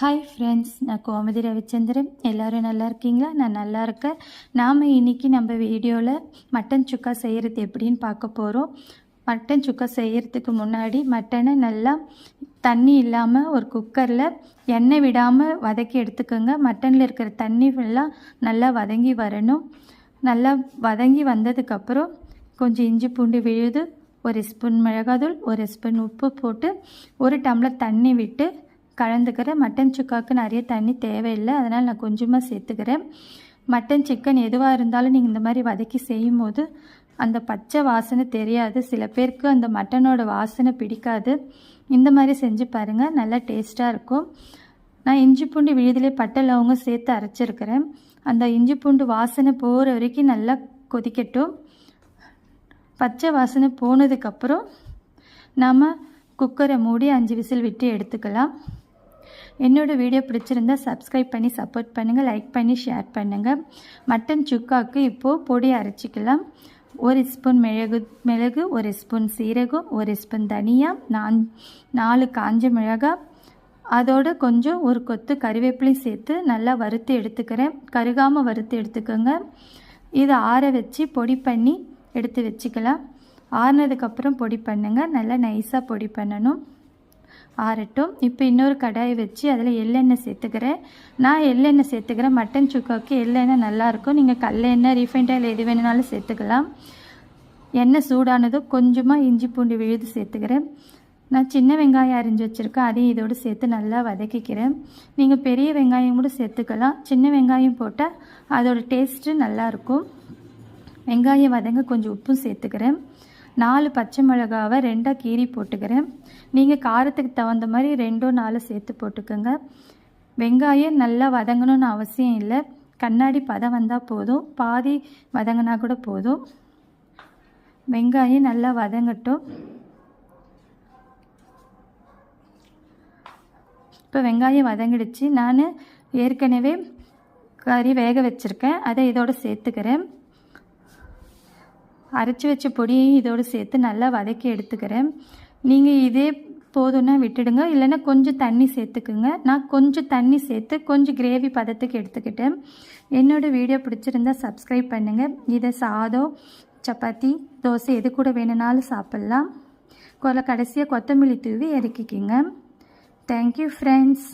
Hi friends நான் கோமதி ரவிச்சந்திரன். எல்லோரும் நல்லா இருக்கீங்களா? நான் நல்லா இருக்கேன். நாம் இன்றைக்கி நம்ம வீடியோவில் மட்டன் சுக்கா செய்கிறது எப்படின்னு பார்க்க போகிறோம் மட்டன் சுக்கா செய்கிறதுக்கு முன்னாடி மட்டனை நல்லா தண்ணி இல்லாமல் ஒரு குக்கரில் எண்ணெய் விடாமல் வதக்கி எடுத்துக்கோங்க. மட்டனில் இருக்கிற தண்ணி ஃபுல்லாக நல்லா வதங்கி வரணும். நல்லா வதங்கி வந்ததுக்கப்புறம் கொஞ்சம் இஞ்சி பூண்டு விழுது ஒரு ஸ்பூன் மிளகாதூள் ஒரு ஸ்பூன் உப்பு போட்டு ஒரு டம்ளர் தண்ணி விட்டு கலந்துக்கிறேன். மட்டன் சுக்காவுக்கு நிறைய தண்ணி தேவையில்லை. அதனால் நான் கொஞ்சமாக சேர்த்துக்கிறேன். மட்டன் சிக்கன் எதுவாக இருந்தாலும் நீங்கள் இந்த மாதிரி வதக்கி செய்யும் போது அந்த பச்சை வாசனை தெரியாது. சில பேருக்கு அந்த மட்டனோட வாசனை பிடிக்காது. இந்த மாதிரி செஞ்சு பாருங்கள் நல்லா டேஸ்ட்டாக இருக்கும். நான் இஞ்சி பூண்டு விழுதிலே பட்டை லவங்க சேர்த்து அரைச்சிருக்கிறேன். அந்த இஞ்சி பூண்டு வாசனை போகிற வரைக்கும் நல்லா கொதிக்கட்டும். பச்சை வாசனை போனதுக்கப்புறம் நாம் குக்கரை மூடி அஞ்சு விசில் விட்டு எடுத்துக்கலாம். என்னோடய வீடியோ பிடிச்சிருந்தா சப்ஸ்கிரைப் பண்ணி சப்போர்ட் பண்ணுங்கள் லைக் பண்ணி ஷேர் பண்ணுங்கள் மட்டன் சுக்காவுக்கு இப்போது பொடி அரைச்சிக்கலாம். ஒரு ஸ்பூன் மிளகு மிளகு ஒரு ஸ்பூன் சீரகம் ஒரு ஸ்பூன் தனியா நான் நாலு காஞ்ச மிளகாய் அதோட கொஞ்சம் ஒரு கொத்து கறிவேப்பிலையும் சேர்த்து நல்லா வறுத்து எடுத்துக்கிறேன். கருகாமல் வறுத்து எடுத்துக்கோங்க. இதை ஆற வச்சு பொடி பண்ணி எடுத்து வச்சுக்கலாம். ஆறுனதுக்கப்புறம் பொடி பண்ணுங்கள் நல்லா நைஸாக பொடி பண்ணணும். ஆறட்டும். இப்போ இன்னொரு கடாயை வச்சு அதில் எள்ளெண்ணெய் சேர்த்துக்கிறேன். நான் எள்ளெண்ணெய் சேர்த்துக்கிறேன். மட்டன் சுக்காவுக்கு எள்ளெண்ணெய் நல்லாயிருக்கும். நீங்கள் கல்லெண்ணெய் ரீஃபைண்ட் ஆயில் எது வேணுனாலும் சேர்த்துக்கலாம். எண்ணெய் சூடானதும் கொஞ்சமாக இஞ்சி பூண்டு விழுது சேர்த்துக்கிறேன். நான் சின்ன வெங்காயம் அரிஞ்சு வச்சுருக்கேன். அதையும் இதோடு சேர்த்து நல்லா வதக்கிக்கிறேன். நீங்கள் பெரிய வெங்காயம் கூட சேர்த்துக்கலாம். சின்ன வெங்காயம் போட்டால் அதோடய டேஸ்ட்டு நல்லாயிருக்கும். வெங்காயம் வதங்க கொஞ்சம் உப்பும் சேர்த்துக்கிறேன். நாலு பச்சை மிளகாவை ரெண்டாக கீரி போட்டுக்கிறேன். நீங்கள் காரத்துக்கு தகுந்த மாதிரி ரெண்டோ நாலு சேர்த்து போட்டுக்கோங்க. வெங்காயம் நல்லா வதங்கணும்னு அவசியம் இல்லை. கண்ணாடி பதம் வந்தால் போதும். பாதி வதங்கினா கூட போதும். வெங்காயம் நல்லா வதங்கட்டும். இப்போ வெங்காயம் வதங்கிடுச்சு. நான் ஏற்கனவே கறி வேக வச்சுருக்கேன். அதை இதோடு சேர்த்துக்கிறேன். அரைச்சி வச்ச பொடியையும் இதோடு சேர்த்து நல்லா வதக்கி எடுத்துக்கிறேன். நீங்கள் இதே போதும்னா விட்டுடுங்க. இல்லைன்னா கொஞ்சம் தண்ணி சேர்த்துக்குங்க. நான் கொஞ்சம் தண்ணி சேர்த்து கொஞ்சம் கிரேவி பதத்துக்கு எடுத்துக்கிட்டேன். என்னோடய வீடியோ பிடிச்சிருந்தா சப்ஸ்கிரைப் பண்ணுங்கள் இதை சாதம் சப்பாத்தி தோசை எது கூட வேணும்னாலும் சாப்பிட்லாம். கொலை கடைசியாக கொத்தமல்லி தூவி இறக்கிக்கிங்க. Thank you friends